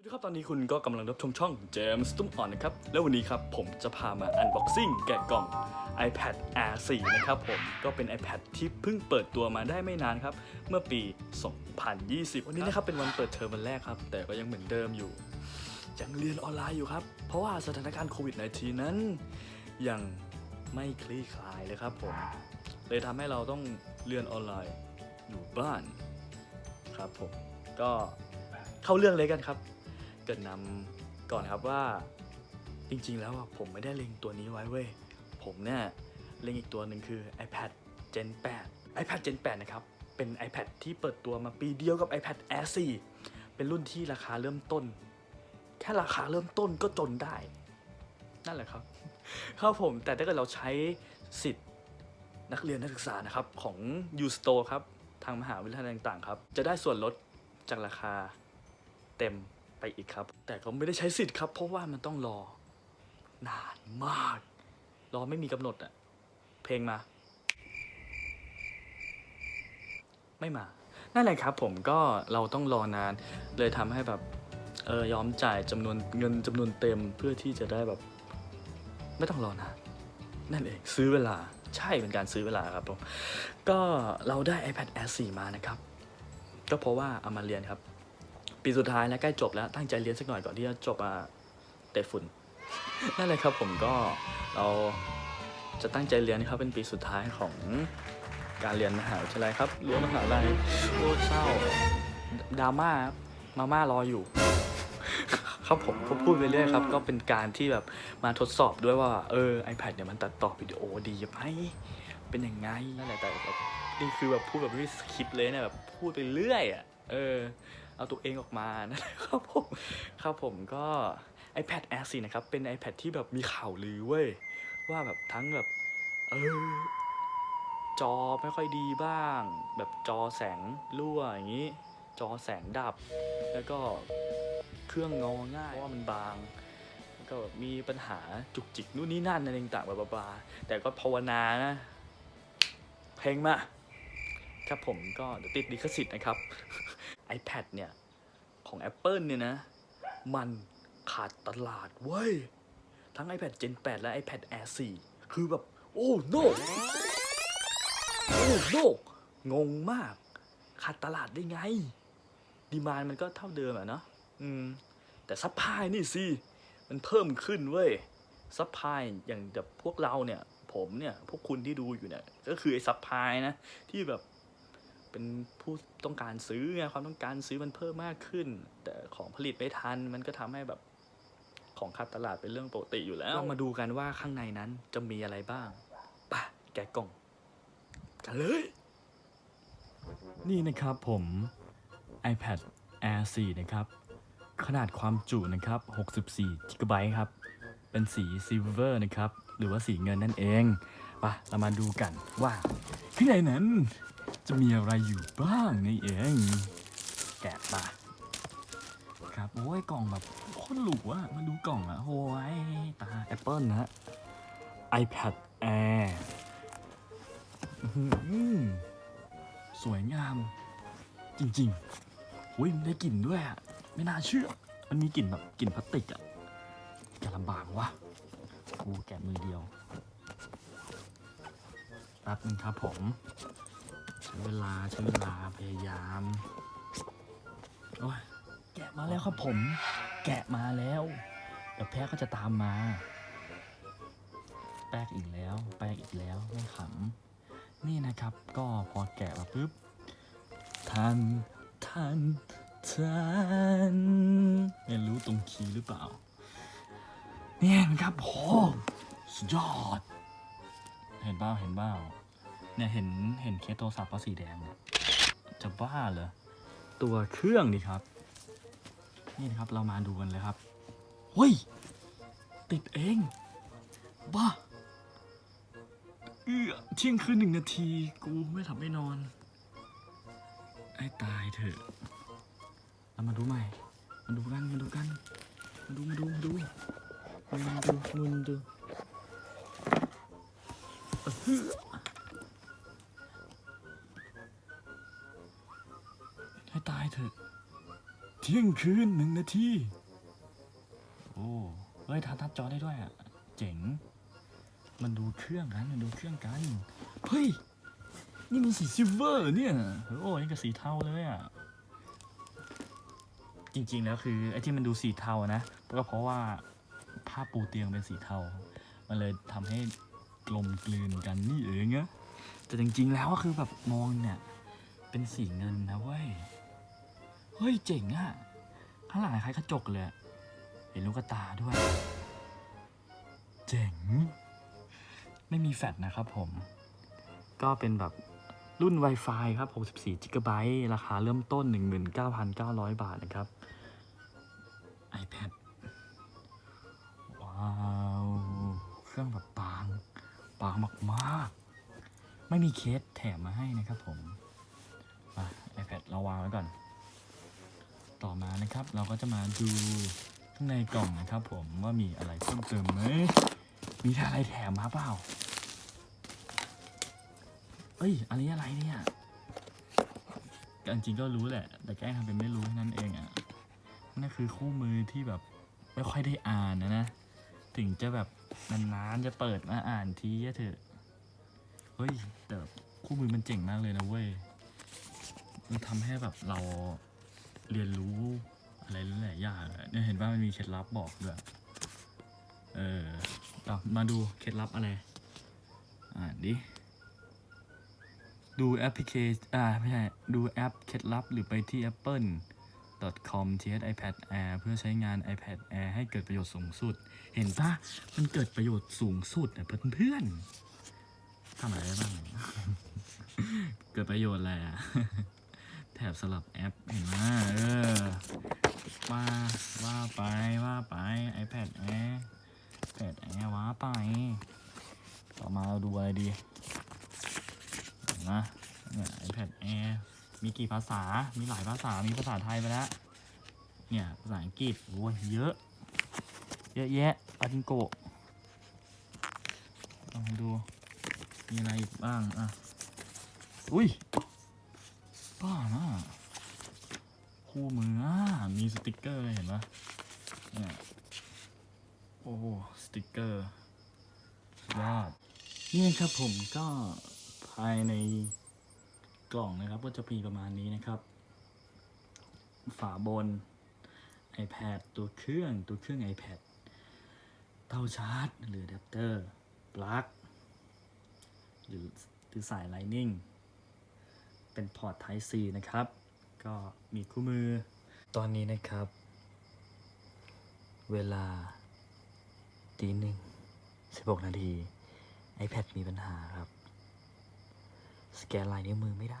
สวัสดีครับ ตอนนี้คุณก็กำลังรับชมช่อง James ตุ้มอ่อนนะครับ แล้ววันนี้ครับผมจะพามา unboxing แกะกล่อง iPad Air 4 นะครับผม ก็เป็น iPad ที่เพิ่งเปิดตัวมาได้ไม่นานครับ เมื่อปี 2020 วันนี้นะครับเป็นวันเปิดเทอมวันแรกครับ แต่ก็ยังเหมือนเดิมอยู่ ยังเรียนออนไลน์อยู่ครับ เพราะว่าสถานการณ์โควิด -19 นั้น ยังไม่คลี่คลายเลยครับผม เลยทำให้เราต้องเรียนออนไลน์อยู่บ้านครับผม ก็เข้าเรื่องเลยกันครับ กรินนำก่อนครับว่าจริงๆแล้วผมไม่ได้เล็งตัวนี้ไว้เว้ย ผมเนี่ยเล็งอีกตัวหนึ่งคือ iPad Gen 8 iPad Gen 8 นะครับ เป็น iPad ที่เปิดตัวมาปีเดียวกับ iPad Air 4 เป็นรุ่นที่ราคาเริ่มต้น แค่ราคาเริ่มต้นก็จนได้ นั่นแหละครับ ครับผม แต่ถ้าเกิดเราใช้สิทธิ์นักเรียนนักศึกษานะครับ ของ U Store ครับ ทางมหาวิทยาลัยต่างๆ ครับ จะได้ส่วนลดจากราคาเต็ม ไปอีกครับ แต่ก็ไม่ได้ใช้สิทธิ์ครับ เพราะว่ามันต้องรอ นานมาก รอไม่มีกำหนดอะเพลงมา ไม่มานั่นแหละครับผมก็เราต้องรอนานเลยทำให้แบบเออยอมจ่ายจำนวนเงินจำนวนเต็มเพื่อที่จะได้แบบ ไม่ต้องรอนานนั่นเองซื้อเวลาใช่เป็นการซื้อเวลาครับผมก็เราได้ iPad Air 4 มานะครับ ก็เพราะว่าเอามาเรียนครับ ปีสุดท้ายแล้วใกล้จบแล้วตั้งใจเรียนสักหน่อยก่อนที่จะจบมาเตะฝุ่น นั่นเลยครับผมก็เราจะตั้งใจเรียนครับเป็นปีสุดท้ายของการเรียนมหาวิทยาลัยครับรั้วมหาลัยโอ้เศร้าดราม่าครับมาม่ารออยู่ ครับผมก็พูดไปเรื่อยครับ ก็เป็นการที่แบบมาทดสอบด้วยว่า เออ iPad เนี่ยมันตัดต่อวิดีโอดีไหมเป็นยังไงนั่นแหละแต่แบบนี่คือแบบพูดแบบไม่สคริปต์เลยเนี่ยแบบพูดไปเรื่อยอะเออ เอาตัวเองออกมานะครับผมครับผมก็ iPad Air 4นะครับ เป็น iPad ที่แบบมีข่าวลือเว้ย ว่าแบบทั้งแบบ เออ จอไม่ค่อยดีบ้าง แบบจอแสงรั่วอย่างนี้ จอแสงดับ แล้วก็เครื่องงอง่ายเพราะว่ามันบาง แล้วก็แบบมีปัญหาจุกจิกนู่นนี่นั่นอะไรต่างๆบลาบลาแต่ก็ภาวนานะ เพลงมา ครับผมก็เดี๋ยวติดลิขสิทธิ์นะครับ iPad เนี่ยของ Apple เนี่ยนะ มันขาดตลาดเว้ย ทั้ง iPad Gen 8 และ iPad Air 4 คือแบบ โอ้ no โอ้ no งงมาก ขาดตลาดได้ไง ดีมานมันก็เท่าเดิมอะเนาะอืม แต่ซัพพลายนี่สิ มันเพิ่มขึ้นเว้ยซัพพลายอย่างแบบพวกเราเนี่ย ผมเนี่ย พวกคุณที่ดูอยู่เนี่ย ก็คือไอ้ซัพพลายนะ ที่แบบ เป็นผู้ต้องการซื้อไงความต้องการซื้อมันเพิ่มมากขึ้น แต่ของผลิตไม่ทันมันก็ทำให้แบบของขาดตลาดเป็นเรื่องปกติอยู่แล้วเรามาดูกันว่าข้างในนั้นจะมีอะไรบ้างไป่ะแกะกล่อง กันเลย นี่นะครับผม iPad Air 4 นะครับ ขนาดความจุนะครับ 64 g b ครับ เป็นสีซิลเวอร์นะครับ หรือว่าสีเงินนั่นเองไป่ะเรามาดูกันว่าข้างในนั้น จะมีอะไรอยู่บ้างนี่เอง แกะมาครับ โอ้ยกล่องแบบโคตรหรูอะมาดูกล่องอะโอ้ยตา Apple นะฮะ iPad Air อื้อหือสวยงาม จริงๆอุ้ยมันได้กลิ่นด้วยอะไม่น่าเชื่อ มันมีกลิ่นแบบกลิ่นพลาสติกอะแกะลำบากวะกูแกะมือเดียวแป๊บนึงครับผม ช้เวลาใช้เวลาพยายามโอ้ยแกะมาแล้วครับผม แกะมาแล้วเดี๋ยวแพ้ก็จะตามมา แป๊กอีกแล้ว แป๊กอีกแล้วไม่ขำนี่นะครับ ก็พอแกะมาปุ๊บทันทันทันไม่รู้ตรงคีย์หรือเปล่า เนี่ยนะครับโหสุดยอด เห็นเปล่าเห็นเปล่า เนี่ยเห็นเห็นเคสโทรศัพท์ว่าสีแดงเนี่ยจะบ้าเหรอตัวเครื่องนี่ครับ นี่นะครับเรามาดูกันเลยครับเฮ้ยติดเอง บ้าเออเที่ยงคืนหนึ่งนาที กูไม่ทำไม่นอน ไอ้ตายเถอะเรามาดูใหม่ มาดูกันมาดูกัน มาดูมาดูมาดูมาดูมาดู ให้ตายเถอะทีที่ยงคืนหนึ่งนาทีโอ้เฮ้ยทันทัดจอได้ด้วยอะ เจ๋ง มันดูเครื่องกัน มันดูเครื่องกัน เฮ้ย นี่มันสีซิลเวอร์เนี่ยโอ้ยนี่ก็สีเทาเลยอะ จริงๆแล้วคือไอ้ที่มันดูสีเทานะก็เพราะว่าผ้าปูเตียงเป็นสีเทา มันเลยทำให้กลมกลืนกันนี่เองอะแต่จริงๆแล้วก็คือแบบมองเนี่ย เป็นสีเงินนะเว้ย เฮ้ย เจ๋งอะข้างหลังคล้ายกระจกเลยเห็นลูกกระตาด้วย เจ๋ง ไม่มีแฟลชนะครับผม ก็เป็นแบบรุ่น Wi-Fi ครับ 64 g b ราคาเริ่มต้น 19,900 บาทนะครับ iPad ว้าว เครื่องแบบบางบางมากๆ ไม่มีเคสแถมมาให้นะครับผม มา iPad เราวางไว้ก่อน ต่อมานะครับ เราก็จะมาดูข้างในกล่องนะครับ ผมว่ามีอะไรเพิ่มเติมไหมมีอะไรแถมมาเปล่าเอ้ยอันนี้อะไรเนี่ยจริงๆก็รู้แหละ แต่แกล้งทำเป็นไม่รู้นั่นเองอะนั่นคือคู่มือที่แบบไม่ค่อยได้อ่านนะนะ ถึงจะแบบนานๆจะเปิดมาอ่านทีเถอะ เฮ้ยแต่คู่มือมันเจ๋งมากเลยนะเว้ย มันทำให้แบบเรา เรียนรู้อะไรหลายอย่างเนี่ยเห็นว่ามันมีเคล็ดลับบอกด้วยเออเอามาดูเคล็ดลับอะไร อ่านดิดูแอปพลิเคชันอ่าไม่ใช่ ดูแอปเคล็ดลับหรือไปที่ apple com th ipad air เพื่อใช้งาน ipad air ให้เกิดประโยชน์สูงสุด เห็นปะมันเกิดประโยชน์สูงสุดอะเพื่อนๆทำอะไรได้บ้าง เกิดประโยชน์อะไรอะ ถบสลับแอปเห็นไหมเออว่าว่าไปว่าไป iPad Air iPad Air ว่าไป ต่อมาเราดูอะไรดีเห็นไหมเนี่ย iPad Air มีกี่ภาษา มีหลายภาษา มีภาษาไทยไปแล้ว เนี่ย ภาษาอังกฤษโอ้ยเยอะ เยอะแยะปาจิงโกะลองดู มีอะไรอีกบ้าง อะ อุ้ย บ้านะคู่มืออะมีสติกเกอร์เลยเห็นปะเนี่ยโอ้สติกเกอร์ยอดนี่ครับผมก็ภายในกล่องนะครับก็จะมีประมาณนี้นะครับ ฝาบน iPad ตัวเครื่องตัวเครื่อง iPad เต้าชาร์จ หรืออะแดปเตอร์ปลั๊กหรือหรือสาย Lightning เป็นพอร์ต Type C นะครับ ก็มีคู่มือ ตอนนี้นะครับ เวลาตีหนึ่งสิบหกนาที iPad มีปัญหาครับ สแกนลายนิ้วมือไม่ได้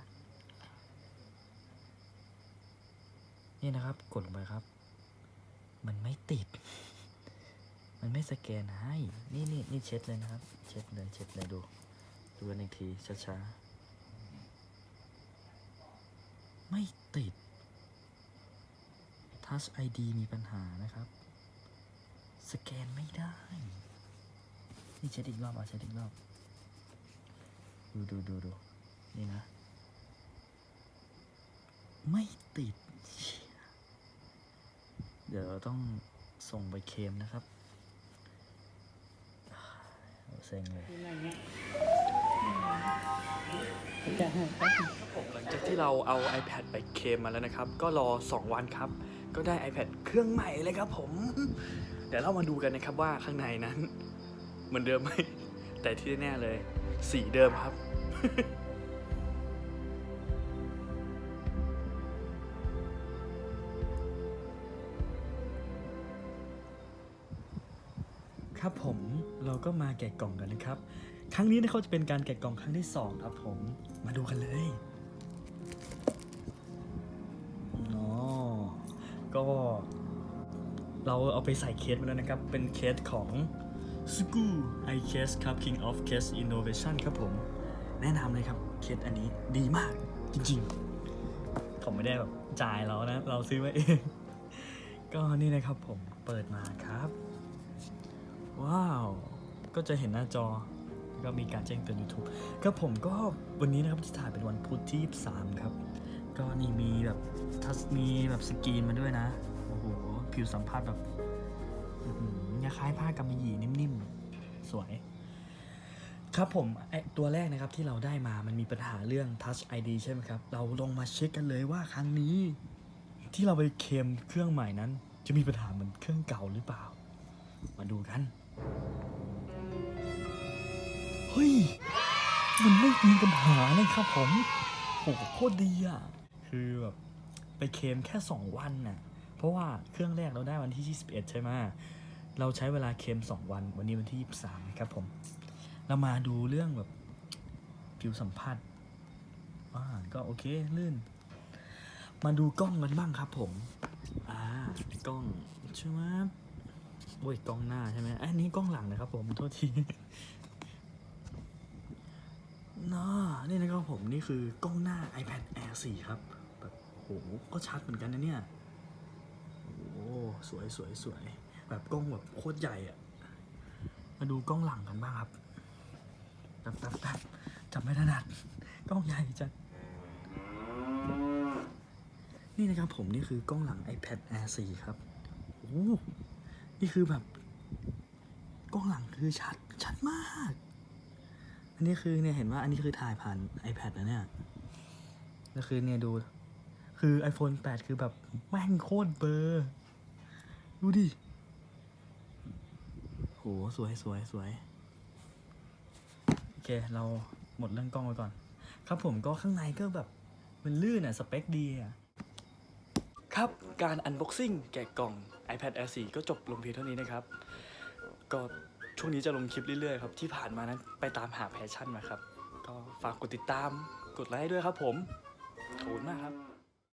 นี่นะครับ กดลงไปครับ มันไม่ติด มันไม่สแกนให้ นี่นี่นี่เช็ดเลยนะครับ เช็ดเลยเช็ดเลยดู ดูกันอีกทีช้าๆ ไม่ติด Touch ID มีปัญหานะครับ สแกนไม่ได้ นี่เช็ดอีกรอบอะเช็ดอีกรอบ ดูดูดูดูนี่นะ ไม่ติด เดี๋ยวเราต้องส่งไปเคมนะครับเอาเซ็งเลย จะให้หลังจากที่เราเอา iPad ไปเคมมาแล้วนะครับ ก็รอ 2 วันครับ ก็ได้ iPad เครื่องใหม่เลยครับผม เดี๋ยวเรามาดูกันนะครับว่าข้างในนั้น เหมือนเดิมไหม แต่ที่แน่เลย สีเดิมครับครับผมเราก็มาแกะกล่องกันนะครับ ครั้งนี้นะเขาจะเป็นการแกะกล่องครั้งที่สองครับผม มาดูกันเลยอ๋อก็เราเอาไปใส่เคสมาแล้วนะครับ เป็นเคสของ s u k u i Case ครับ King of Case Innovation ครับผม แนะนำเลยครับเคสอันนี้ดีมากจริงๆ ผมไม่ได้แบบจ่ายเรานะ เราซื้อมาเอง ก็นี่นะครับผมเปิดมาครับ ว้าว ก็จะเห็นหน้าจอ ก็มีการแจ้งเตือน YouTube ก็ผมก็วันนี้นะครับที่ถ่ายเป็นวันพุธที่3ครับ ก็นี่มีแบบทัชมีแบบสกรีนมาด้วยนะ โอ้โห ผิวสัมผัสแบบหือคล้ายผ้ากำมะหยี่นิ่มๆ สวย ครับผมไอตัวแรกนะครับที่เราได้มามันมีปัญหาเรื่อง Touch ID ใช่ไหมครับ เราลองมาเช็คกันเลยว่าครั้งนี้ ที่เราไปเคมเครื่องใหม่นั้น จะมีปัญหาเหมือนเครื่องเก่าหรือเปล่า มาดูกัน เฮ้ย มันไม่มีปัญหาเลยครับผมโหโคตรดีอะ คือแบบไปเคลมแค่ 2 วันน่ะ เพราะว่าเครื่องแรกเราได้วันที่ 21 ใช่ไหมเราใช้เวลาเคลม2 วัน วันนี้วันที่ 23 ครับผม เรามาดูเรื่องแบบผิวสัมผัสอ่าก็โอเคลื่น มาดูกล้องกันบ้างครับผม อ่ากล้องใช่ไหมโอ้ยกล้องหน้าใช่ไหมอันนี้กล้องหลังนะครับผมโทษที น่านี่นะครับผมนี่คือกล้องหน้า iPad Air 4 ครับ แบบโหก็ชัดเหมือนกันนะเนี่ย โอ้โหสวยสวยสวยแบบกล้องแบบโคตรใหญ่อะมาดูกล้องหลังกันบ้างครับแป๊บแป๊บแป๊บจำไม่ถนัดกล้องใหญ่จัดนี่นะครับผมนี่คือกล้องหลัง iPad Air 4 ครับโอ้โหนี่คือแบบ กล้องหลังคือชัดชัดมาก อันนี้คือเนี่ยเห็นว่าอันนี้คือถ่ายผ่าน iPad นะเนี่ยแล้วคือเนี่ยดู คือ iPhone 8 คือแบบแม่งโคตรเบอร์ ดูดิโหสวยสวยสวยโอเค เราหมดเรื่องกล้องไปก่อน ครับผมก็ข้างในก็แบบ มันลื่นอะ สเปคดีอะ ครับการ unboxing แกะกล่อง iPad Air 4 ก็จบลงเพียงเท่านี้นะครับ ก็ ช่วงนี้จะลงคลิปเรื่อยๆครับที่ผ่านมานั้นไปตามหาแพชชั่นมาครับ ก็ฝากกดติดตามกดไลค์ด้วยครับผมขอบคุณมากครับ